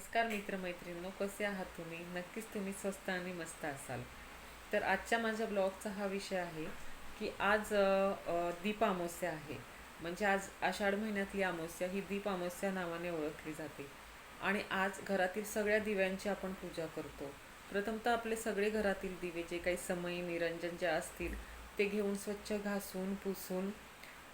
नमस्कार मित्रमैत्रिणींनो कसे आहात तुम्ही? नक्कीच तुम्ही स्वस्त आणि मस्त असाल. तर आजच्या माझ्या ब्लॉगचा हा विषय आहे की आज दीप अमावस्या आहे. म्हणजे आज आषाढ महिन्यातली अमावस्या ही दीप अमावस्या नावाने ओळखली जाते. आणि आज घरातील सगळ्या दिव्यांची आपण पूजा करतो. प्रथमतः आपले सगळे घरातील दिवे जे काही समयी निरंजन जे असतील ते घेऊन स्वच्छ घासून पुसून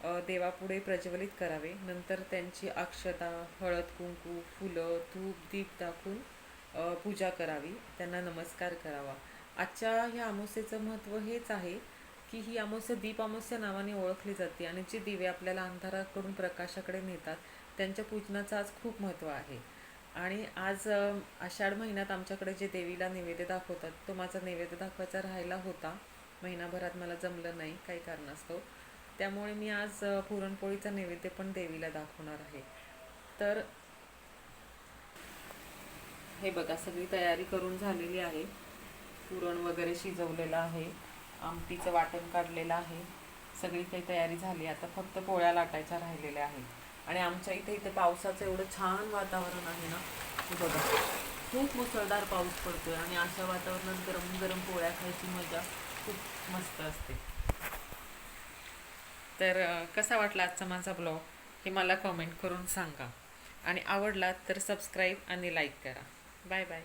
देवापुढे प्रज्वलित करावे. नंतर त्यांची अक्षता हळद कुंकू फुलं धूप दीप दाखवून पूजा करावी. त्यांना नमस्कार करावा. आजच्या ह्या अमावस्येचं महत्त्व हेच आहे की ही अमावस्या दीप अमावस्या नावाने ओळखली जाते आणि जे दिवे आपल्याला अंधाराकडून प्रकाशाकडे नेतात त्यांच्या पूजनाचं आज खूप महत्त्व आहे. आणि आज आषाढ महिन्यात आमच्याकडे जे देवीला नैवेद्य दाखवतात तो माझा नैवेद्य दाखवायचा राहिला होता. महिनाभरात मला जमलं नाही काही कारणास्तव. त्यामुळे मी आज पुरणपोळीचा नैवेद्य पण देवीला दाखवणार आहे. तर हे बघा सगळी तयारी करून झालेली आहे. पुरण वगैरे शिजवलेलं आहे. आमटीचं वाटण काढलेलं आहे. सगळी काही तयारी झाली. आता फक्त पोळ्या लाटायच्या राहिलेल्या आहेत. आणि आमच्या इथे इथे पावसाचं एवढं छान वातावरण आहे ना बघा. खूप मुसळधार पाऊस पडतोय आणि अशा वातावरणात गरम गरम पोळ्या खायची मजा खूप मस्त असते. तर कसा वाटला आजचा माझा ब्लॉग हे मला कमेंट करून सांगा. आणि आवडला तर सबस्क्राईब आणि लाईक करा. Bye bye